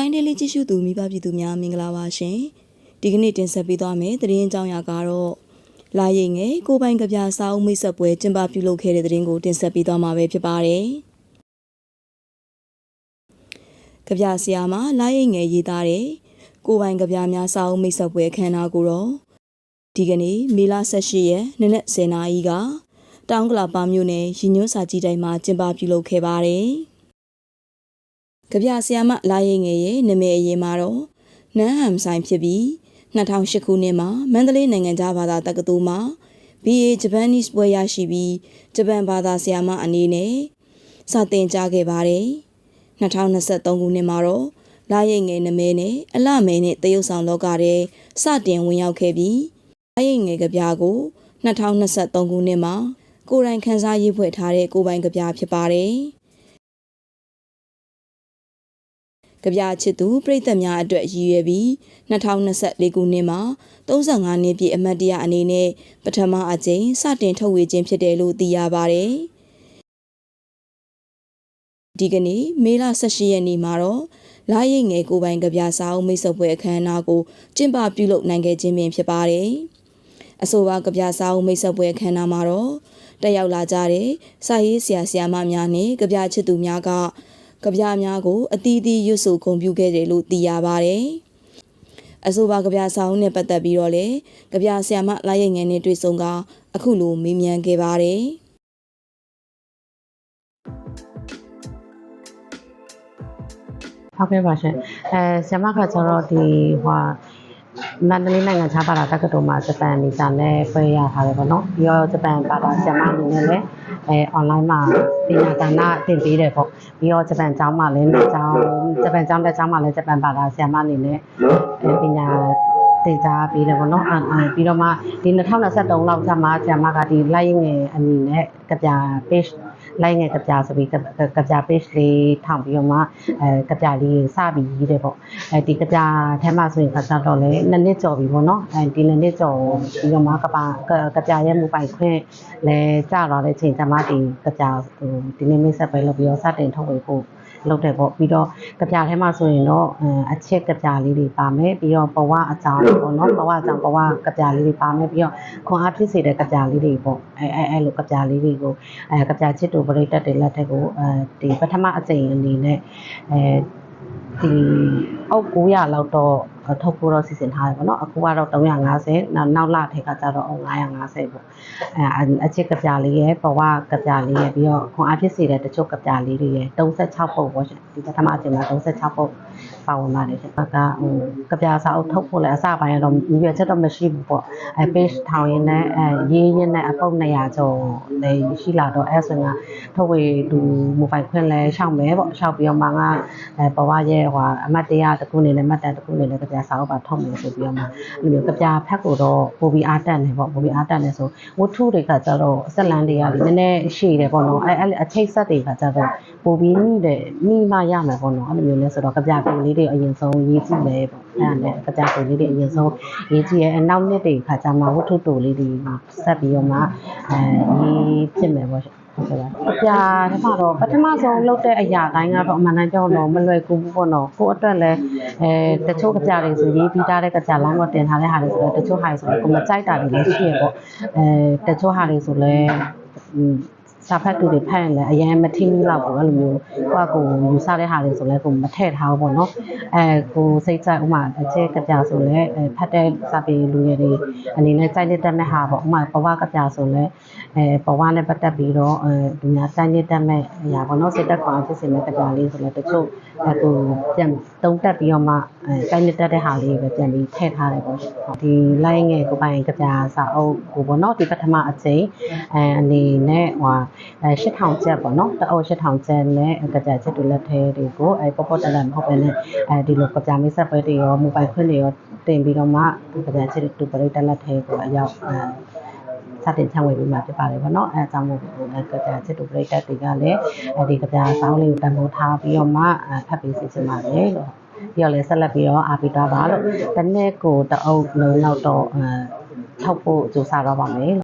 ကိုင်းဒေးလေးကြည့်ရှုသူမိဘပြည်သူများမင်္ဂလာပါရှင်ဒီကနေ့တင်ဆက်ပေးသွားမယ့်သတင်းအကြောင်းအရာကတော့လာရိတ်ငယ်ကိုပိုင်ကပြစာအုပ်မိတ်ဆက်ပွဲကျင်းပပြုလုပ်ခဲ့တဲ့သတင်းကိုတင်ဆက်ပေးသွားမှာပဲဖြစ်ပါတယ်ကပြဆရာမလာရိတ်ငယ်ရေးသားတဲ့ကိုပိုင်ကပြများစာအုပ်မိတ်ဆက်ပွဲအခမ်းအနားကိုတော့ဒီကနေ့မေလ18ရက်နေ့နက်10:00နာရီကတောင်ကလာပါမြို့နယ်ရည်ညွှန်းစာကြည့်တိုင်းမှာကျင်းပပြုလုပ်ခဲ့ပါတယ်။ ကြပြဆရာမလာရိတ်ငယ်ရဲ့နာမည်အရင်မှာတော့နန်းဟမ်ဆိုင်ဖြစ်ပြီး2008ခုနှစ်မှာမန္တလေးနိုင်ငံသားဘာသာတက္ကသိုလ်မှာ BA Japanese ဘွဲ့ရရှိပြီးဂျပန်ဘာသာဆရာမအနေနဲ့စတင်ကြားခဲ့ပါတယ်။2023ခုနှစ်မှာတော့လာရိတ်ငယ်နာမည်နဲ့အလှမယ်နဲ့တရုတ်ဆောင်လောကထဲစတင်ဝင်ရောက်ခဲ့ပြီးလာရိတ်ငယ်ကြပြကို2023ခုနှစ်မှာကိုယ်တိုင်ခန်းစားရေးဖွဲ့ထားတဲ့ကိုယ်ပိုင်ကြပြဖြစ်ပါတယ်။ ကြပြချစ်သူပြည်သက်များအတွက်ရည်ရွယ်ပြီး2024ခုနှစ်မှာ35နှစ်ပြည့်အမတ်တရအနေနဲ့ပထမအကြိမ်စတင်ထုတ်ဝေခြင်းဖြစ်တယ်လို့သိရပါတယ်။ဒီကနေ့မေလ18ရက်နေ့မှာတော့လာရိတ်ငယ်ကိုယ်ပိုင်ကြပြစာအုပ်မိတ်ဆက်ပွဲအခမ်းအနားကိုကျင်းပပြုလုပ်နိုင်ခဲ့ခြင်းပင်ဖြစ်ပါတယ်။အဆိုပါကြပြစာအုပ်မိတ်ဆက်ပွဲအခမ်းအနားမှာတော့တက်ရောက်လာကြတဲ့စာရေးဆရာဆရာမများနဲ့ကြပြချစ်သူများက ကြပြများကိုအသီးသီးရွတ်ဆိုဂုဏ်ပြုခဲ့တယ်လို့သိရပါတယ်။အဆိုပါကြပြစာအုပ်နဲ့ပတ်သက်ပြီးတော့လေကြပြဆရာမလာရိတ်ငယ်နဲ့တွေ့ဆုံကအခုလိုမေးမြန်းခဲ့ပါတယ်။ဟုတ်ကဲ့ပါရှင်အဲဆ iam ကကျတော့ဒီဟို မန္တလေးနိုင်ငံခြားဘာသာတက္ကသိုလ်မှာဂျပန်ဗီဇာနဲ့ဖွဲ့ရထားတယ်ပေါ့နော်ပြီးတော့ဂျပန်ဘာသာဆ iam အနေနဲ့လည်းအဲ online မှာပညာဒါနသင်ပေးတယ်ပေါ့ပြီးတော့ဂျပန်ကျောင်းမှာလည်းနှစ်ကျောင်းဂျပန်ကျောင်းတစ်ကျောင်းမှာလည်းဂျပန်ဘာသာဆ iam အနေနဲ့အဲပညာတင်ကြားပေးတယ်ပေါ့နော်အဲအဲပြီးတော့မှဒီ2023လောက်ကျမှဆ iam ကဒီလိုက်ငယ်အနေနဲ့ကြပြ page လိုက်ငယ်ကြပြဆိုပြီးကြပြ page လေးထောင်ပြီးတော့မှအဲကြပြလေးစပြီးရေးတယ်ပေါ့အဲဒီကြပြထဲမှာဆိုရင်ခါကြတော့လေနှစ်နှစ်ကျော်ပြီပေါ့နော်အဲဒီနှစ်နှစ်ကျော်ပြီးတော့မှကပါကြပြရဲ့မူပိုင်ခွင့်လဲကြာတော့တဲ့အချိန်ကျမှဒီကြပြဟိုဒီနေ့မိတ်ဆက်ပဲလုပ်ပြီးတော့စတင်ထုတ်ဝေဖို့ လုပ်တယ်ပေါ့ပြီးတော့ကြပြထဲမှာဆိုရင်တော့အချက်ကြပြလေးတွေပါမယ်ပြီးတော့ဘဝအကြောင်းပေါ့နော်ဘဝအကြောင်းဘဝကြပြလေးတွေပါမယ်ပြီးတော့ခွန်အားဖြစ်စေတဲ့ကြပြလေးတွေပေါ့အဲအဲအဲလိုကြပြလေးတွေကိုအဲကြပြချစ်တူပရိသတ်တွေလက်ထက်ကိုအဲဒီပထမအကြိမ်အနေနဲ့အဲဒီအောက်900လောက်တော့ ထုတ်ဖို့တော့စီစဉ်ထားတယ်ပေါ့နော်အခုကတော့350နောက်နောက်လထက်ကကျတော့950ပေါ့အဲအချစ်ကြပြလေးရယ်ဘဝကြပြလေးရယ်ပြီးတော့ခွန်အားဖြစ်စေတဲ့တချို့ကြပြလေးတွေရယ်36ပုတ်ပေါ့ရှင်ဒီပထမအကြိမ်မှာ36ပုတ် ပါဝင်ပါတယ်ရှင်။ကဟိုကြပြစာအုပ်ထုတ်ဖို့လည်းအစပိုင်းကတော့ရည်ရွယ်ချက်တော့မရှိဘူးပေါ့။အဲ page ထောင်ရင်းနဲ့အဲရေးရင်းနဲ့အပုတ်200ကျော်လည်းရှိလာတော့အဲဆိုရင်ထုတ်ဝေသူ mobile ခွင့်လဲရှောက်မယ်ပေါ့။ရှောက်ပြီးတော့မှငါအဲဘဝရဲ့ဟိုအမတ်တရားတစ်ခုနေနဲ့မှတ်တမ်းတစ်ခုနေနဲ့ကြပြစာအုပ်ပါထုတ်မယ်ဆိုပြီးတော့မှအဲ့လိုမျိုးကြပြဖက်ကိုတော့ပိုပြီးအားတက်နေပေါ့ပိုပြီးအားတက်နေဆိုဝတ္ထုတွေကကြတော့အဆက်လန်းတွေကလည်းနည်းနည်းရှည်တယ်ပေါ့နော်အဲအဲ့အချိတ်ဆက်တွေကကြတော့ပိုပြီးမိတယ်မိမှရမယ်ပေါ့နော်အဲ့လိုမျိုးလဲဆိုတော့ကြပြကိုလေးတွေအရင်ဆုံးရေးကြည့်မယ်ပေါ့အဲ့ဒါနဲ့ကြပြကိုလေးတွေအရင်ဆုံးရေးကြည့်ရဲ့အနောက်နှစ်တွေခါကျမှဝတ္ထုတူလေးတွေဆက်ပြီးတော့မှအဲရေးဖြစ်မယ်ပေါ့ဟုတ်ကဲ့ပါအပြာထဲမှာတော့ပထမဆုံးလုပ်တဲ့အရာတိုင်းကတော့အမှန်တမ်းပြောတော့မလွယ်ကူဘူးပေါ့နော်ကိုအတွက်လည်းအဲတချို့ကြပြတွေဆိုရေးပြီးသားတဲ့ကြပြလမ်းပေါ်တင်ထားတဲ့ဟာတွေဆိုတော့တချို့ဟာတွေဆိုတော့ကိုမကြိုက်တာတွေလည်းရှိရပေါ့အဲတချို့ဟာတွေဆိုလည်း စာဖတ်သူတွေဖတ်ရင်လည်းအရင်မထင်းဘူးလောက်ပေါ့အဲ့လိုမျိုးကိုကကိုယူဆတဲ့ဟာတွေဆိုလည်းကိုမထည့်ထားဘူးပေါ့နော်အဲကိုစိတ်ကြိုက်ဥမာအကျဲကြပြဆိုလည်းဖတ်တဲ့စာပေလူငယ်တွေအနေနဲ့ကြိုက်လက်တတ်မဲ့ဟာပေါ့ဥမာဘဝကြပြဆိုလည်းအဲဘဝနဲ့ပတ်သက်ပြီးတော့အဲဒီများတိုင်းလက်တတ်မဲ့အရာပေါ့နော်စိတ်သက်ခွန်ဖြစ်စေမဲ့ကြပြလေးဆိုလည်းတချို့အဲကိုပြန်တုံးတက်ပြီးတော့မှအဲတိုင်းလက်တတ်တဲ့ဟာလေးပဲပြန်ပြီးထည့်ထားတယ်ပေါ့ဒီလိုက်ငယ်ကိုပိုင်ကြပြစာအုပ်ကိုပေါ့နော်ဒီပထမအချိန်အဲအနေနဲ့ဟိုအဲ8000ကျပ်ပေါ့နော်တအုပ်8000ကျပ်နဲ့ကြပြချက်တွေလက်ထဲတွေကိုအဲပေါ့ပေါ့တလက်မဟုတ်ပဲနဲ့အဲဒီလိုကြပြမိတ်ဆက်ပွဲတွေရောမိုဘိုင်ခွင့်တွေရောတင်ပြီးတော့မှကြပြချက်တူပရိတ်တက်လက်ထဲကိုအရောက်အဲစတင်ချဝေပြီးမှဖြစ်ပါတယ်ဗောနော်အဲအကြောင်းမို့လည်းကြပြချစ်တူပရိသတ်တွေကလည်းအဲဒီကြပြဆောင်းလေးကိုတန်ဖိုးထားပြီးတော့မှဖတ်ပြီးစီစဉ်ပါတယ်လို့ပြီးတော့လည်းဆက်လက်ပြီးတော့အားပေးသွားပါလို့တနေ့ကိုတအုပ်လုံးလောက်တော့အဲထောက်ဖို့ကြိုးစားတော့ပါမယ်